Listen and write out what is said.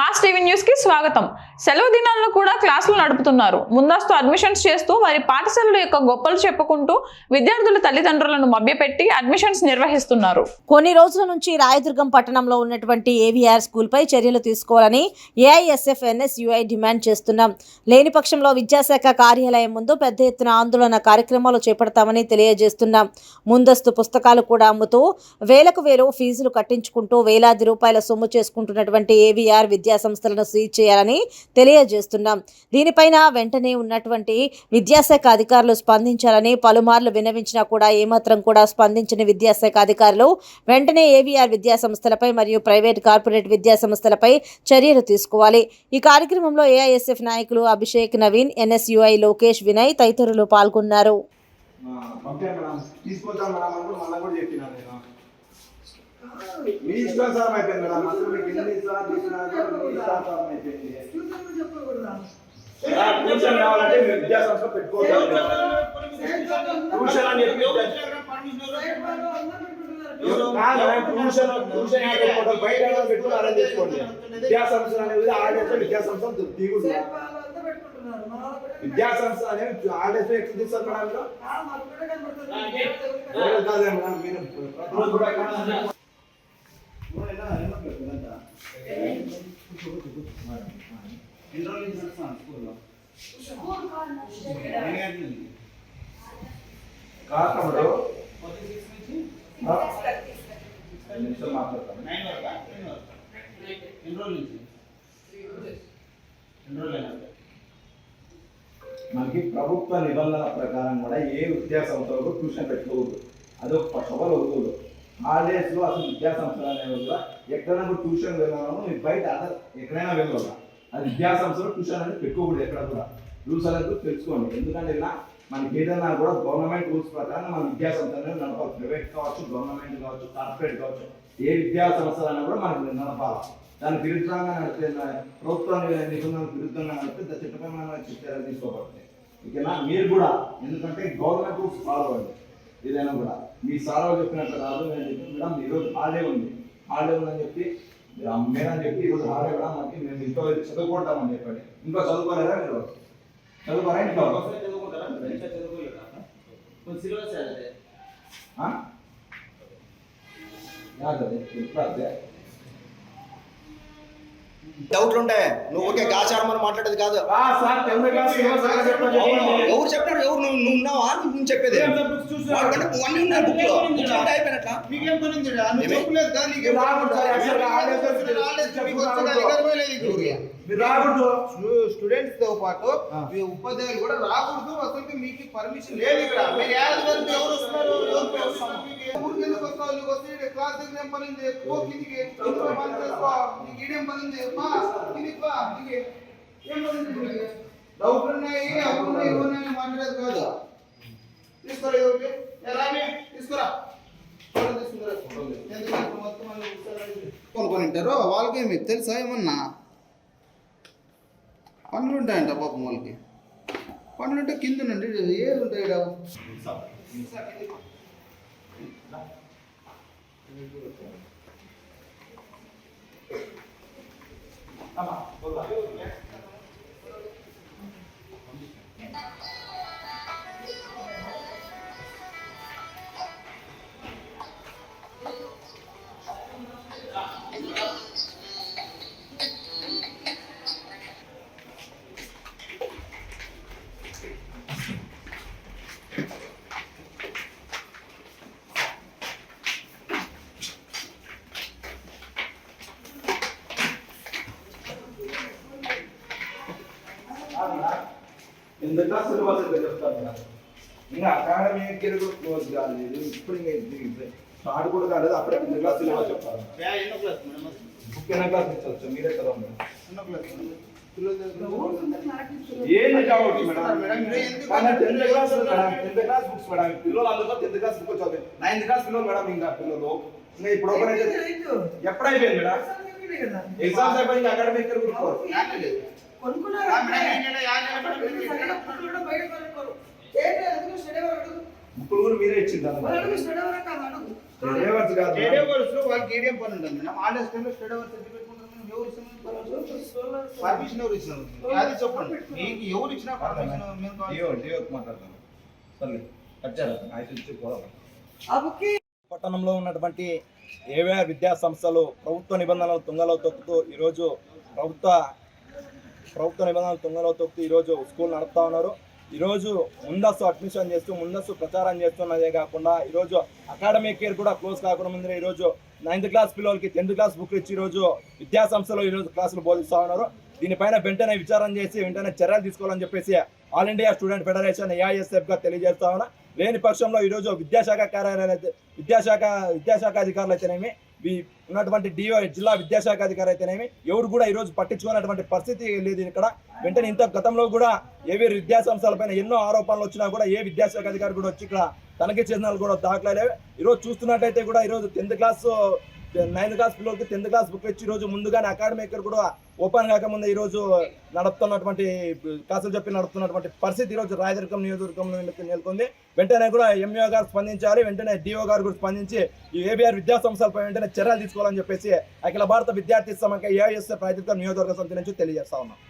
Mass TV న్యూస్కి స్వాగతం. సెలవు దినాల్లో కూడా క్లాసులు నడుపుతున్నారు. ముందస్తు అడ్మిషన్స్ చేస్తూ వారి పాఠశాలల యొక్క గొప్పలు చెప్పుకుంటూ విద్యార్థుల తల్లిదండ్రులను మభ్యపెట్టి అడ్మిషన్స్ నిర్వహిస్తున్నారు. కొన్ని రోజుల నుంచి రాయదుర్గం పట్టణంలో ఉన్నటువంటి ఏవిఆర్ స్కూల్పై చర్యలు తీసుకోవాలని ఏఐఎస్ఎఫ్ ఎన్ఎస్యుఐ డిమాండ్ చేస్తున్నాం లేని పక్షంలో విద్యాశాఖ కార్యాలయం ముందు పెద్ద ఎత్తున ఆందోళన కార్యక్రమాలు చేపడతామని తెలియజేస్తున్నాం ముందస్తు పుస్తకాలు కూడా అమ్ముతూ వేలకు వేలు ఫీజులు కట్టించుకుంటూ వేలాది రూపాయల సొమ్ము చేసుకుంటున్నటువంటి ఏవిఆర్ విద్యా విద్యా సంస్థలను సీజ్ చేయాలని తెలియజేస్తున్నాం. దీనిపైన వెంటనే ఉన్నటువంటి విద్యాశాఖ అధికారులు స్పందించాలని పలుమార్లు విన్నవించినా కూడా ఏమాత్రం కూడా స్పందించిన విద్యాశాఖ అధికారులు వెంటనే ఏవీఆర్ విద్యా సంస్థలపై మరియు ప్రైవేట్ కార్పొరేట్ విద్యా సంస్థలపై చర్యలు తీసుకోవాలి. ఈ కార్యక్రమంలో ఏఐఎస్ఎఫ్ నాయకులు అభిషేక్ నవీన్ ఎన్ఎస్యుఐ లోకేష్ వినయ్ తదితరులు పాల్గొన్నారు. తీసుకొద్దాం కూడా మళ్ళీ కూడా నేను. మీ ఇష్టానుసారం అయిపోయింది మేడం అసలు మీకు ఎన్ని సార్లు చెప్పినా కూడా మీ ఇష్టానుసారం అయిపోయింది మేడం, ట్యూషన్ కావాలంటే మీరు విద్యా సంస్థ పెట్టుకోవద్దు ట్యూషన్ అని చెప్పి కాదు మేడం, ట్యూషన్ ట్యూషన్ అని పెట్టుకోవడం బయట ఏమైనా పెట్టుకుని అరేంజ్ చేసుకోండి విద్యా సంస్థ అనేది ఆడేస్తే విద్యా సంస్థ దిగుడు విద్యా సంస్థ అనేది ఆడేస్తే ఎట్లా తీస్తారు మేడం మీరు ఎవరు కాదే మేడం మీరు ప్రతిరోజు కూడా ఎక్కడ ఎన్ని రోజుల నుంచి స్కూల్లో కాకముడు మాట్లాడతాను నైన్ వరకా వరకా ఎన్ని రోజుల నుంచి ఎన్ని రోజులు మనకి ప్రభుత్వ నిబంధనల ప్రకారం కూడా ఏ విద్యా సంస్థలకు ట్యూషన్ పెట్టుకోకూడదు అది ఒక సభలు వదులు హాలిడేస్ అసలు విద్యా సంస్థలు అనేవి కూడా ఎక్కడైనా కూడా ట్యూషన్ వెళ్ళాము మీరు బయట అదర్ ఎక్కడైనా వెళ్ళాలా అది విద్యా సంస్థలో ట్యూషన్ అనేది పెట్టుకోకూడదు ఎక్కడ కూడా. రూల్స్ అనేది తెలుసుకోండి. ఎందుకంటే ఇలా మనకి ఏదైనా కూడా గవర్నమెంట్ రూల్స్ ప్రకారం మన విద్యా సంస్థ అనేది నడపాలి. ప్రైవేట్ కావచ్చు గవర్నమెంట్ కావచ్చు కార్పొరేట్ కావచ్చు ఏ విద్యా సంస్థలైనా కూడా మనకి నడపాలి. దాని విరుద్ధంగా నడిపే ప్రభుత్వ నిబంధనలకు విరుద్ధంగా నడిపితే చట్టపరమైన చర్యలు తీసుకోబడుతుంది ఓకేనా? మీరు కూడా ఎందుకంటే గవర్నమెంట్ రూల్స్ ఫాలో అవ్వండి ఏదైనా కూడా. మీ సార్ చెప్పినట్టు రాదు నేను చెప్పిన కూడా ఈరోజు హాలిడే ఉంది. హాలిడే ఉందని చెప్పి మీరు మేడం చెప్పి ఈరోజు హాలిడే కూడా మనకి మేము ఇంట్లో చదువుకుంటామని చెప్పండి. ఇంట్లో చదువుకోలేదా మీరు? చదువుకోరా ఇంట్లో? చదువుకుంటారా? చదువుకోలేదా? సిలబస్ అదే? యాదది, అదే. డౌట్లు ఉంటాయి నువ్వు ఓకే గాచారం అని మాట్లాడేది కాదు. చెప్పారు. చెప్పండి. ఎవరు చెప్పారు? ఎవరు నువ్వు నువ్వు ఉన్నావా? నువ్వు చెప్పేది? వాడికంటే అన్నీ ఉన్నాయి బుక్లో బుక్ ఉంటే అయిపోయినట్లా? రాకూడదు ఊరికి. స్టూడెంట్స్తో పాటు మీ ఉపాధ్యాయులు కూడా రాకూడదు. అసలు మీకు పర్మిషన్ లేదు ఇక్కడ. మీరు ఎవరు వస్తున్నారు నువ్వు వస్తే ఇక్కడ క్లాస్ దగ్గర ఏం పని ఉంది? పో కిందికి. ఇంట్లో పని చేసుకో నీకు ఈడేం పని ఉంది? పా. కిందికి పా. కిందికి. ఏం పని ఉంది నీకు? డౌట్లు ఉన్నాయి అవి ఉన్నాయి ఉన్నాయి మాట్లాడేది కాదు. తీసుకురా రామి తీసుకురా. కొనుక్కొని ఉంటారు వాళ్ళకి మీకు తెలుసా ఏమన్నా? పనులు ఉంటాయంట పాపం వాళ్ళకి. పనులు ఉంటే కింద నుండి ఏది ఉంటాయి ఈడ? ఎందుకు క్లాస్ సిలబస్ చెప్తాను మేడం ఇంకా అకాడమీ కెరీర్ క్లోజ్ కాలేదు ఇప్పుడు ఇంకా స్టార్ట్ కూడా కాలేదు అప్పుడే ఎందుకు క్లాస్ సిలబస్ చెప్తాను? బుక్ ఎన్న క్లాస్ ఇచ్చవచ్చు మీరే మేడం? దగ్గర మీరు ఎందుకు- కానీ tenth class madam tenth class books madam పిల్లలు అందులో టెన్త్ క్లాస్ బుక్ చదివి నైన్త్ క్లాస్ పిల్లలు మేడం ఇంకా పిల్లలు ఇంకా ఇప్పుడు ఓపెన్ అయితే ఎప్పుడు అయిపోయింది మేడం ఎగ్జామ్స్ అయిపోయింది అకాడమిక్ మీరు కాదు వాళ్ళకి పని ఉంటుంది మేడం? పర్మిషన్ ఎవరు ఇచ్చినారు? అది చెప్పండి. మీకు ఎవరు ఇచ్చిన పర్మిషన్ మాట్లాడతాను సర్లే పట్టణంలో ఉన్నటువంటి ఏవేఆర్ విద్యా సంస్థలు ప్రభుత్వ నిబంధనలు తుంగలో తొక్కుతూ ఈరోజు ప్రభుత్వ ప్రభుత్వ నిబంధనలు తుంగలో తొక్కి ఈరోజు స్కూల్ నడుపుతా ఉన్నారు. ఈరోజు ముందస్తు అడ్మిషన్ చేస్తూ ముందస్తు ప్రచారం చేస్తున్నదే కాకుండా ఈరోజు అకాడమిక్ ఇయర్ కూడా క్లోజ్ కాకుండా ముందర ఈరోజు నైన్త్ క్లాస్ పిల్లలకి టెన్త్ క్లాస్ బుక్ ఇచ్చి ఈరోజు విద్యాసంస్థలో ఈరోజు క్లాసులు బోధిస్తూ ఉన్నారు. దీనిపైన వెంటనే విచారం చేసి వెంటనే చర్యలు తీసుకోవాలని చెప్పేసి ఆల్ ఇండియా స్టూడెంట్ ఫెడరేషన్ ఏఐఎస్ఎఫ్గా తెలియజేస్తా ఉన్నా. లేని పక్షంలో ఈరోజు విద్యాశాఖ కార్యాలయాలు అయితే విద్యాశాఖ విద్యాశాఖ అధికారులు అయితేనేమి ఉన్నటువంటి డిఓ జిల్లా విద్యాశాఖ అధికారి అయితేనేమి ఎవరు కూడా ఈరోజు పట్టించుకున్నటువంటి పరిస్థితి లేదు ఇక్కడ. వెంటనే ఇంత గతంలో కూడా ఏవి విద్యాసంస్థలపైన ఎన్నో ఆరోపణలు వచ్చినా కూడా ఏ విద్యాశాఖ అధికారి కూడా వచ్చి ఇక్కడ తనఖీ చేసిన కూడా దాఖలా ఈరోజు చూస్తున్నట్టయితే కూడా ఈరోజు టెన్త్ క్లాస్ నైన్త్ క్లాస్ పిల్లలకి టెన్త్ క్లాస్ బుక్ ఇచ్చి ఈరోజు ముందుగానే అకాడమిక్ కూడా ఓపెన్ కాకముందే ఈరోజు నడుపుతున్నటువంటి క్లాసులు చెప్పి నడుపుతున్నటువంటి పరిస్థితి ఈరోజు రాయదుర్గం నియోజకవర్గంలో నెలకొంది. వెంటనే కూడా ఎంఈఓ గారు స్పందించాలి. వెంటనే డిఓ గారు కూడా స్పందించి ఈ ఏబీఆర్ విద్యా సంస్థలపై వెంటనే చర్యలు తీసుకోవాలని చెప్పేసి అఖిల భారత విద్యార్థి సమాఖ్య ఏఐఎస్ఎఫ్ రాయదుర్గం నియోజకవర్గ సమితి నుంచి తెలియజేస్తా ఉన్నాం.